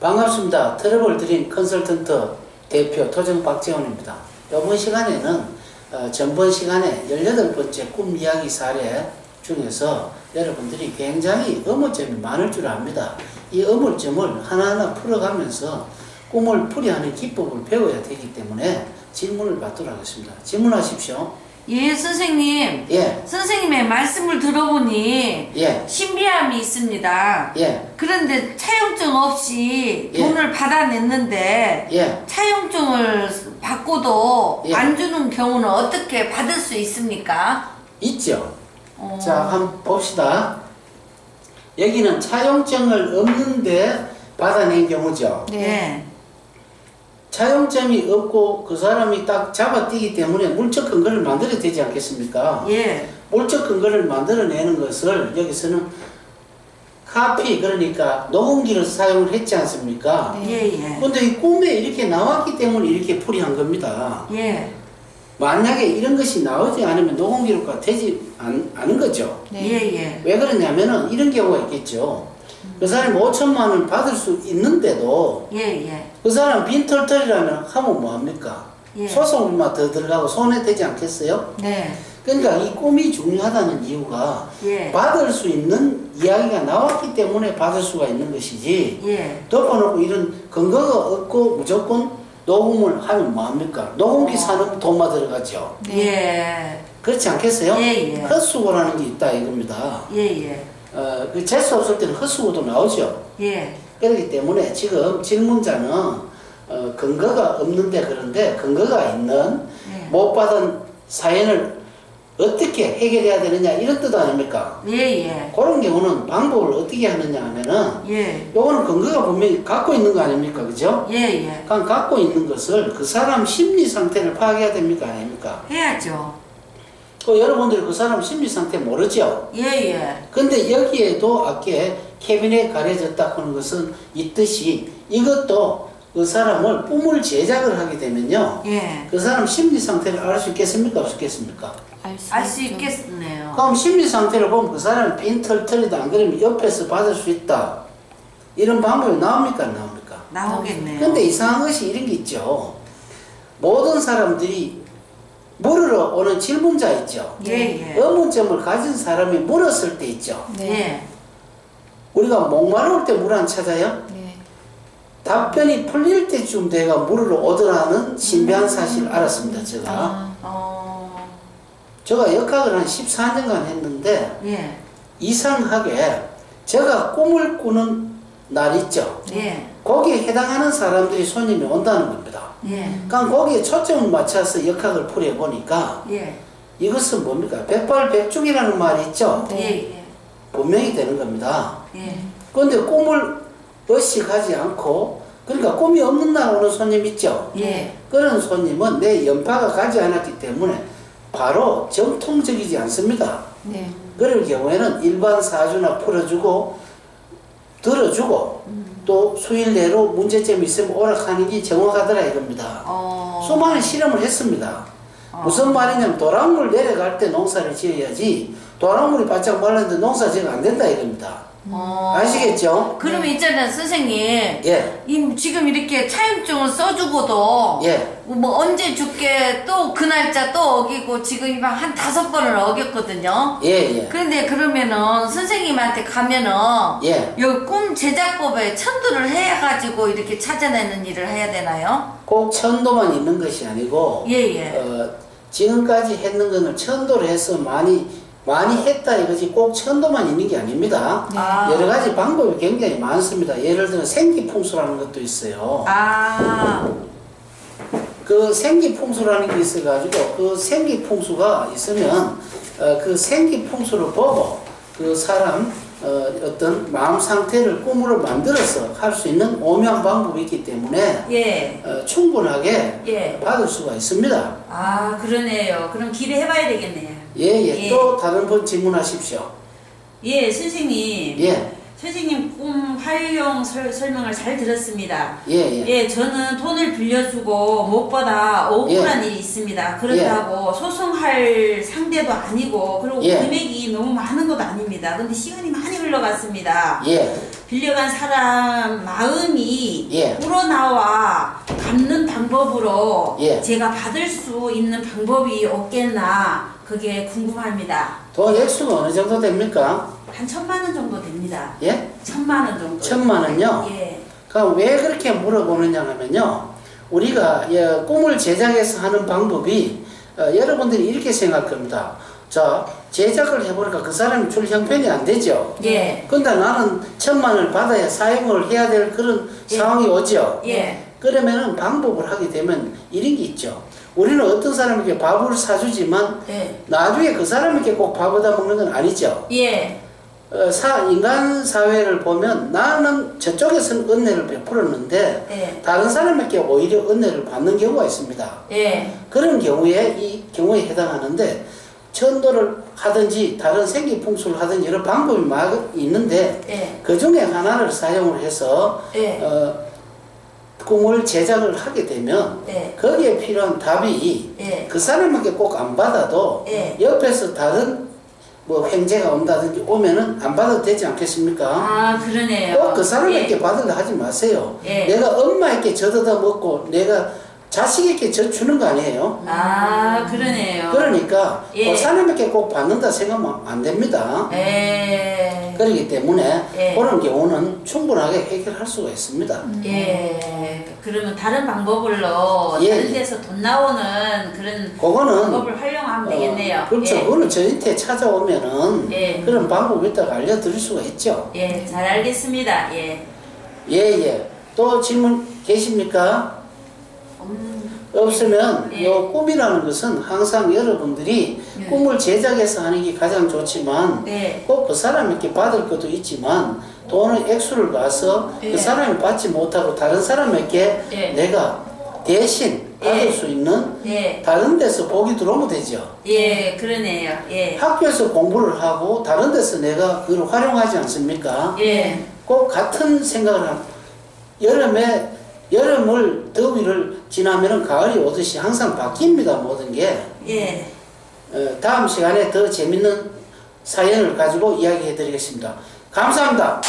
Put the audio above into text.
반갑습니다. 트러블 드림 컨설턴트 대표 토정 박재원입니다. 이번 시간에는 어, 전번 시간에 18번째 꿈 이야기 사례 중에서 여러분들이 굉장히 의문점이 많을 줄 압니다. 이 의문점을 하나하나 풀어가면서 꿈을 풀이하는 기법을 배워야 되기 때문에 질문을 받도록 하겠습니다. 질문하십시오. 예, 선생님. 예, 선생님의 말씀을 들어보니 예, 신비함이 있습니다. 예, 그런데 차용증 없이 예. 돈을 받아냈는데 예. 차용증을 받고도 예. 안 주는 경우는 어떻게 받을 수 있습니까? 있죠. 어, 자, 한번 봅시다. 여기는 차용증을 없는데 받아낸 경우죠. 네. 차용점이 없고 그 사람이 딱 잡아뛰기 때문에 물적 근거를 만들어야 되지 않겠습니까? 예. 물적 근거를 만들어내는 것을 여기서는 카피 그러니까 녹음기를 사용을 했지 않습니까? 예, 예. 근데 이 꿈에 이렇게 나왔기 때문에 이렇게 풀이한 겁니다. 예. 만약에 이런 것이 나오지 않으면 녹음기로가 되지 않, 않은 거죠. 예, 예. 왜 그러냐면은 이런 경우가 있겠죠. 그 사람이 5천만 원 받을 수 있는데도 예, 예. 그 사람 빈털털이라면 하면 뭐합니까? 예. 소송만 더 들어가고 손해되지 않겠어요? 네. 그러니까 이 꿈이 중요하다는 이유가 예. 받을 수 있는 이야기가 나왔기 때문에 받을 수가 있는 것이지 예. 덮어놓고 이런 근거가 없고 무조건 녹음을 하면 뭐합니까? 녹음기 어. 사는 돈만 들어가죠. 예. 그렇지 않겠어요? 예, 예. 헛수고라는 게 있다 이겁니다. 예, 예. 어, 그 재수 없을 때는 헛수고도 나오죠. 예. 그렇기 때문에 지금 질문자는 어, 근거가 없는데 그런데 근거가 있는 예. 못 받은 사연을 어떻게 해결해야 되느냐 이런 뜻 아닙니까? 예, 예. 그런 경우는 방법을 어떻게 하느냐 하면은 예. 요거는 근거가 분명히 갖고 있는 거 아닙니까? 그죠? 예, 예. 그럼 갖고 있는 것을 그 사람 심리 상태를 파악해야 됩니까? 아닙니까? 해야죠. 그 여러분들이 그 사람 심리 상태 모르죠? 예, 예. 근데 여기에도 아까 캐비넷 가려졌다 하는 것은 있듯이 이것도 그 사람을 꿈을 제작을 하게 되면요. 예. 그 사람 심리 상태를 알 수 있겠습니까? 없겠습니까? 알 수 있겠네요. 그럼 심리 상태를 보면 그 사람이 빈털털이다 안 그러면 옆에서 받을 수 있다. 이런 방법이 나옵니까? 안 나옵니까? 나오겠네요. 근데 이상한 것이 이런 게 있죠. 모든 사람들이 물으러 오는 질문자 있죠. 예, 예. 의문점을 가진 사람이 물었을 때 있죠. 예. 우리가 목마를 때 물 안 찾아요? 네. 답변이 풀릴 때쯤 돼가 물으러 오더라는 신비한 사실을 알았습니다. 제가. 아, 어. 제가 역학을 한 14년간 했는데 예. 이상하게 제가 꿈을 꾸는 날 있죠. 예. 거기에 해당하는 사람들이 손님이 온다는 겁니다. 예. 그러니까 거기에 초점을 맞춰서 역학을 풀어 보니까 예. 이것은 뭡니까? 백발백중이라는 말이 있죠. 예. 예. 분명히 되는 겁니다. 예. 그런데 꿈을 의식하지 않고 그러니까 꿈이 없는 날 오는 손님 있죠. 예. 그런 손님은 내 연파가 가지 않았기 때문에 바로 정통적이지 않습니다. 네. 그럴 경우에는 일반 사주나 풀어주고 들어주고 또 수일 내로 문제점이 있으면 오락하는 게 정확하더라 이겁니다. 어. 수많은 실험을 했습니다. 어. 무슨 말이냐면 도랑물 내려갈 때 농사를 지어야지 도랑물이 바짝 말랐는데 농사 지으면 안 된다 이겁니다. 어. 아시겠죠? 그러면 있잖아요, 선생님. 예, 이 지금 이렇게 차용증을 써주고도 예, 뭐 언제 줄게 또 그 날짜 또 어기고 지금 이방 한 다섯 번을 어겼거든요. 예, 예, 그런데 그러면은 선생님한테 가면은 예. 여기 꿈 제작법에 천도를 해가지고 이렇게 찾아내는 일을 해야 되나요? 꼭 천도만 있는 것이 아니고 예 예. 어, 지금까지 했는 거는 천도를 해서 많이 많이 했다 이거지 꼭 천도만 있는 게 아닙니다. 아. 여러 가지 방법이 굉장히 많습니다. 예를 들어 생기풍수라는 것도 있어요. 아. 그 생기풍수라는 게 있어가지고 그 생기풍수가 있으면 어, 그 생기풍수를 보고 그 사람 어, 어떤 마음 상태를 꿈으로 만들어서 할 수 있는 오묘한 방법이 있기 때문에 예. 어, 충분하게 예. 받을 수가 있습니다. 아 그러네요. 그럼 기대해봐야 되겠네요. 예, 예. 예. 또 다른 분 질문하십시오. 예, 선생님. 예, 선생님 꿈 활용 설, 설명을 잘 들었습니다. 예, 예. 예, 저는 돈을 빌려주고 못 받아 억울한 예. 일이 있습니다. 그렇다고 소송할 상대도 아니고 그리고 예. 금액이 너무 많은 것도 아닙니다. 근데 시간이 많이 흘러갔습니다. 예, 빌려간 사람 마음이 예. 우러나와 갚는 방법으로 예. 제가 받을 수 있는 방법이 없겠나 그게 궁금합니다. 돈 액수가 어느 정도 됩니까? 한 천만 원 정도 됩니다. 예? 천만 원 정도. 천만 원요? 예. 그럼 왜 그렇게 물어보느냐 하면요. 우리가 예, 꿈을 제작해서 하는 방법이 어, 여러분들이 이렇게 생각할 겁니다. 자, 제작을 해보니까 그 사람이 줄 형편이 안 되죠. 예. 근데 나는 천만 원을 받아야 사용을 해야 될 그런 예. 상황이 오죠. 예. 그러면은 방법을 하게 되면 이런 게 있죠. 우리는 어떤 사람에게 밥을 사주지만 예. 나중에 그 사람에게 꼭 밥을 다 먹는 건 아니죠. 예. 어, 사, 인간 사회를 보면 나는 저쪽에서는 은혜를 베풀었는데 예. 다른 사람에게 오히려 은혜를 받는 경우가 있습니다. 예. 그런 경우에 이 경우에 해당하는데 천도를 하든지 다른 생기 풍수를 하든지 여러 방법이 막 있는데 예. 그 중에 하나를 사용을 해서 예. 어, 꿈을 제작을 하게 되면 예. 거기에 필요한 답이 예. 그 사람에게 꼭 안 받아도 예. 옆에서 다른 뭐 횡재가 온다든지 오면은 안 받아도 되지 않겠습니까? 아, 그러네요. 꼭 그 사람에게 예. 받으려 하지 마세요. 예. 내가 엄마에게 젖어다 먹고 내가 자식에게 젖 주는 거 아니에요? 아, 그러네요. 그러니까 예. 그 사람에게 꼭 받는다 생각하면 안 됩니다. 예. 그렇기 때문에 예. 그런 경우는 충분하게 해결할 수가 있습니다. 예. 그러면 다른 방법으로 예. 다른 데서 돈 나오는 그런 그거는 방법을 활용하면 되겠네요. 어, 그렇죠. 예. 그거는 저한테 찾아오면은 예. 그런 방법이 있다고 알려드릴 수가 있죠. 예, 잘 알겠습니다. 예. 예, 예. 또 질문 계십니까? 없으면 예. 요 꿈이라는 것은 항상 여러분들이 예. 꿈을 제작해서 하는 게 가장 좋지만 네. 꼭그 사람에게 받을 것도 있지만 돈의 액수를 봐서 예. 그 사람이 받지 못하고 다른 사람에게 예. 내가 대신 받을 예. 수 있는 예. 다른 데서 복이 들어오면 되죠. 예, 그러네요. 예. 학교에서 공부를 하고 다른 데서 내가 그걸 활용하지 않습니까? 예. 꼭 같은 생각을 합니다. 여름에 여름을 더위를 지나면은 가을이 오듯이 항상 바뀝니다 모든 게. 예. 어, 다음 시간에 더 재밌는 사연을 가지고 이야기해 드리겠습니다. 감사합니다